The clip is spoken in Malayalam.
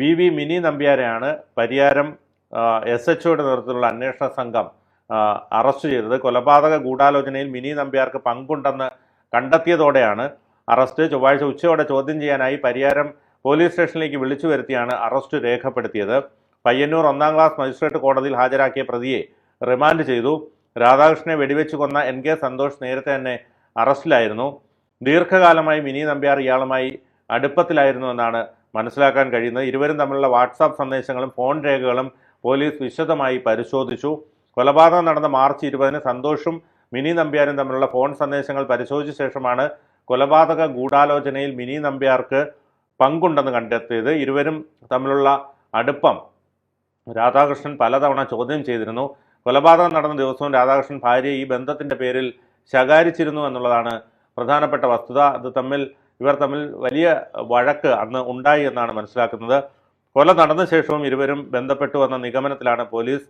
വി വി മിനി നമ്പ്യാരെയാണ് പരിയാരം എസ് എച്ച് ഒയുടെ നേതൃത്വത്തിലുള്ള അന്വേഷണ സംഘം അറസ്റ്റ് ചെയ്തത്. കൊലപാതക ഗൂഢാലോചനയിൽ മിനി നമ്പ്യാർക്ക് പങ്കുണ്ടെന്ന് കണ്ടെത്തിയതോടെയാണ് അറസ്റ്റ്. ചൊവ്വാഴ്ച ഉച്ചയോടെ ചോദ്യം ചെയ്യാനായി പരിയാരം പോലീസ് സ്റ്റേഷനിലേക്ക് വിളിച്ചു വരുത്തിയാണ് അറസ്റ്റ് രേഖപ്പെടുത്തിയത്. പയ്യന്നൂർ ഒന്നാം ക്ലാസ് മജിസ്ട്രേറ്റ് കോടതിയിൽ ഹാജരാക്കിയ പ്രതിയെ റിമാൻഡ് ചെയ്തു. രാധാകൃഷ്ണനെ വെടിവെച്ച് കൊന്ന എൻ കെ സന്തോഷ് നേരത്തെ തന്നെ അറസ്റ്റിലായിരുന്നു. ദീർഘകാലമായി മിനി നമ്പ്യാർ ഇയാളുമായി അടുപ്പത്തിലായിരുന്നു എന്നാണ് മനസ്സിലാക്കാൻ കഴിയുന്നത്. ഇരുവരും തമ്മിലുള്ള വാട്സാപ്പ് സന്ദേശങ്ങളും ഫോൺ രേഖകളും പോലീസ് വിശദമായി പരിശോധിച്ചു. കൊലപാതകം നടന്ന മാർച്ച് ഇരുപതിന് സന്തോഷും മിനി നമ്പ്യാരും തമ്മിലുള്ള ഫോൺ സന്ദേശങ്ങൾ പരിശോധിച്ച ശേഷമാണ് കൊലപാതക ഗൂഢാലോചനയിൽ മിനി നമ്പ്യാർക്ക് പങ്കുണ്ടെന്ന് കണ്ടെത്തിയത്. ഇരുവരും തമ്മിലുള്ള അടുപ്പം. രാധാകൃഷ്ണൻ പലതവണ ചോദ്യം ചെയ്തിരുന്നു. കൊലപാതകം നടന്ന ദിവസവും രാധാകൃഷ്ണൻ ഭാര്യയെ ഈ ബന്ധത്തിന്റെ പേരിൽ ശകാരിച്ചിരുന്നു എന്നുള്ളതാണ് പ്രധാനപ്പെട്ട വസ്തുത. അത് തമ്മിൽ ഇവർ തമ്മിൽ വലിയ വഴക്ക് അന്ന് ഉണ്ടായി എന്നാണ് മനസ്സിലാക്കുന്നത്. കൊല നടന്ന ശേഷവും ഇരുവരും ബന്ധപ്പെട്ടു എന്ന നിഗമനത്തിലാണ് പോലീസ്